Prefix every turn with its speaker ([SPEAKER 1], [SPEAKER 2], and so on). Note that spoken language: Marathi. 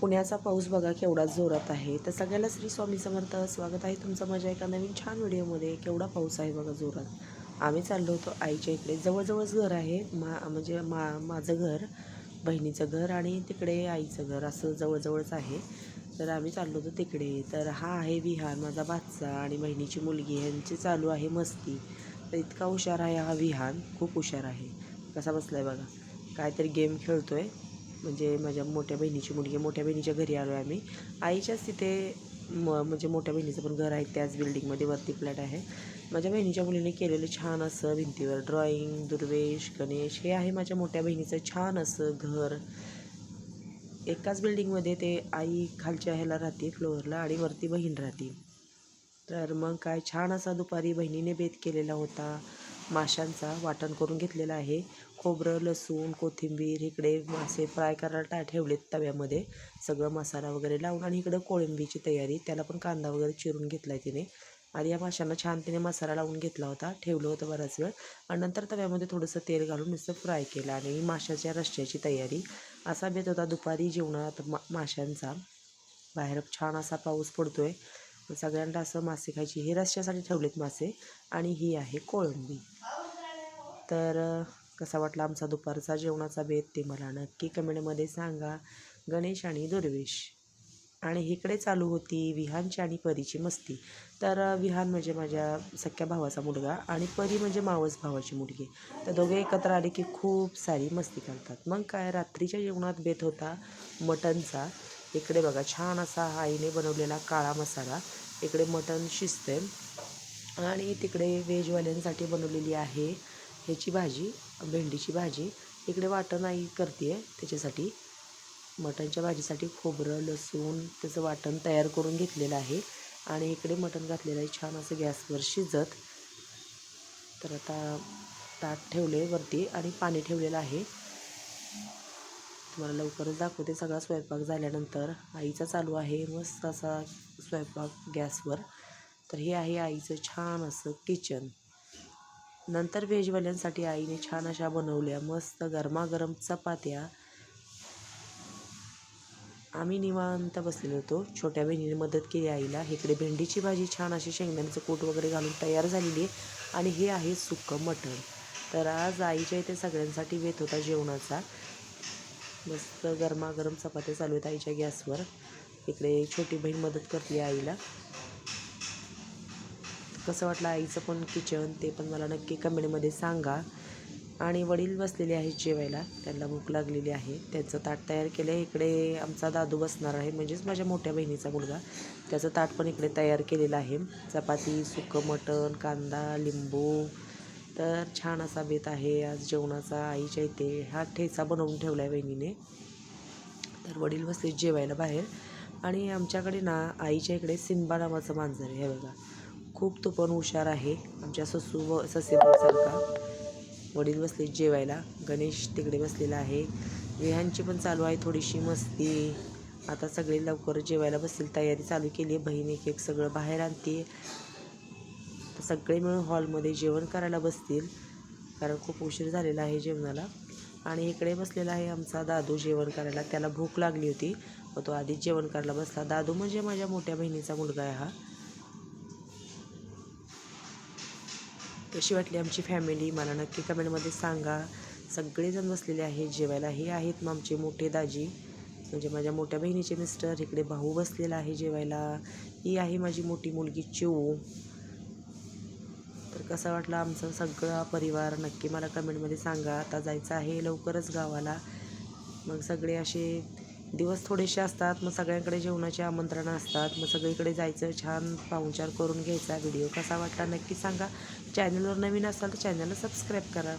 [SPEAKER 1] पुण्याचा पाऊस बघा केवढा जोरात आहे. तर सगळ्याला श्री स्वामी समर्थ स्वागत आहे तुमचं माझ्या एका नवीन छान व्हिडिओमध्ये. केवढा पाऊस आहे बघा जोरात. आम्ही चाललो होतो आईच्या इकडे. जवळजवळच घर आहे. मा म्हणजे मा माझं घर बहिणीचं घर आणि तिकडे आईचं घर असं जवळजवळच आहे. तर आम्ही चाललो होतो तिकडे. तर हा आहे विहान माझा बादचा आणि बहिणीची मुलगी. ह्यांची चालू आहे मस्ती. तर इतका हुशार आहे हा विहान खूप हुशार आहे. कसा बसला आहे बघा. काहीतरी गेम खेळतो आहे म्हणजे माझ्या मोठ्या बहिणीची मुलगी मोठ्या बहिणीच्या घरी आलो आहे आम्ही. आईच्याच तिथे म म्हणजे मोठ्या बहिणीचं पण घर आहे. त्याच बिल्डिंगमध्ये वरती फ्लॅट आहे. माझ्या बहिणीच्या मुलीने केलेलं छान असं भिंतीवर ड्रॉईंग दुर्वेश गणेश हे आहे माझ्या मोठ्या बहिणीचं छान असं घर. एकाच बिल्डिंगमध्ये ते आई खालच्या ह्याला राहते फ्लोअरला आणि वरती बहीण राहते. तर मग काय छान असा दुपारी बहिणीने बेत केलेला होता. माशांचा वाटण करून घेतलेला आहे. खोबरं लसूण कोथिंबीर इकडे मासे फ्राय करायला टा ठेवलेत तव्यामध्ये. सगळं मसाला वगैरे लावून आणि इकडं कोळंबीची तयारी. त्याला पण कांदा वगैरे चिरून घेतला आहे तिने. आणि या माशांना छान तिने मसाला लावून घेतला होता. ठेवलं होतं बराच वेळ. आणि नंतर तव्यामध्ये थोडंसं तेल घालून नुसतं फ्राय केलं आणि माशाच्या रश्श्याची तयारी. असा बेत होता दुपारी जेवणात मा माशांचा. बाहेर छान असा पाऊस पडतो आहे सगळ्यांना असं मासे खायची हे रश्श्यासाठी ठेवलेत मासे आणि ही आहे कोळंबी. तर कसा वाटला आमचा दुपारचा जेवणाचा बेत ते मला नक्की कमेंटमध्ये सांगा. गणेश आणि दुर्वेश. आणि इकडे चालू होती विहानची आणि परीची मस्ती. तर विहान म्हणजे माझ्या सख्या भावाचा मुलगा आणि परी म्हणजे मावस भावाची मुलगी. तर दोघे एकत्र आले की खूप सारी मस्ती करतात. मग काय रात्रीच्या जेवणात बेत होता मटनचा. इकडे बघा छान असा आईने बनवलेला काळा मसाला. इकडे मटण शिजते आणि तिकडे व्हेजवाल्यांसाठी बनवलेली आहे ह्याची भाजी भेंडीची भाजी. इकडे वाटण आई करते आहे त्याच्यासाठी. मटणच्या भाजीसाठी खोबरं लसूण त्याचं वाटण तयार करून घेतलेलं आहे. आणि इकडे मटण घातलेलं आहे छान असं गॅसवर शिजत. तर आता ताट ठेवले वरती आणि पाणी ठेवलेलं आहे. तुम्हाला लवकरच दाखवते. सगळा स्वयंपाक झाल्यानंतर आईचा चालू आहे. मस्त असा स्वयंपाक गॅसवर. तर हे आहे आईचं छान असं किचन नंतर व्हेजवाल्यांसाठी आईने छान अशा बनवल्या. मस्त गरमागरम चपात्या. आम्ही निवांत बसलेलो होतो. छोट्या बहिणीने मदत केली आईला. इकडे भेंडीची भाजी छान अशी शेंगदाण्याचं कूट वगैरे घालून तयार झालेली आहे. आणि हे आहे सुकं मटण. तर आज आईच्या इथे सगळ्यांसाठी वेत होता जेवणाचा. मस्त गरमागरम चपात्या चालू आहेत आईच्या गॅसवर. इकडे छोटी बहीण मदत करते आईला. कसं वाटलं आईचं पण किचन ते पण मला नक्की कमेंटमध्ये सांगा. आणि वडील बसलेले आहेत जेवायला. त्यांना भूक लागलेली आहे. त्याचं ताट तयार केलं आहे इकडे आमचा दादू बसणार आहे. म्हणजेच माझ्या मोठ्या बहिणीचा मुलगा. त्याचं ताट पण इकडे तयार केलेलं आहे. चपाती सुकं मटण कांदा लिंबू तर छान असा बेत आहे. आज जेवणाचा आईच्या इथे हा ठेचा बनवून ठेवला आहे बहिणीने. तर वडील बसले जेवायला बाहेर. आणि आमच्याकडे ना आईच्या इकडे सिंबा नावाचं मांजर आहे हे बघा. खूप तो पण हुशार आहे. आमच्या ससू व ससेबासारखा वडील बसले जेवायला. गणेश तिकडे बसलेला आहे. विहांची पण चालू आहे थोडीशी मस्ती. आता सगळे लवकर जेवायला बसेल तयारी चालू केली आहे. बहीण एक एक सगळं बाहेर आणते. तर सगळे मिळून हॉलमध्ये जेवण करायला बसतील. कारण खूप उशीर झालेला आहे जेवणाला. आणि इकडे बसलेला आहे आमचा दादू जेवण करायला. त्याला भूक लागली होती. व तो आधीच जेवण करायला बसला. दादू म्हणजे माझ्या मोठ्या बहिणीचा मुलगा आहे हा. कशी वाटली आमची फॅमिली? मला नक्की कमेंटमध्ये सांगा. सगळेजण बसलेले आहेत जेवायला हे आहेत मग आमचे मोठे दाजी. म्हणजे माझ्या मोठ्या बहिणीचे मिस्टर. इकडे भाऊ बसलेला आहे जेवायला. ही आहे माझी मोठी मुलगी चिऊ. कसा वाटला आमचा सगळा परिवार? नक्की मला कमेंटमध्ये सांगा. आता जायचं आहे लवकरच गावाला. मग सगळे असे दिवस थोडेसे असतात. मग सगळ्यांकडे जेवणाची आमंत्रणं असतात. मग सगळीकडे जायचं छान पाहुणचार करून घ्यायचा. व्हिडिओ कसा वाटला नक्की सांगा. चॅनलवर नवीन असाल तर चॅनलला सबस्क्राईब करा.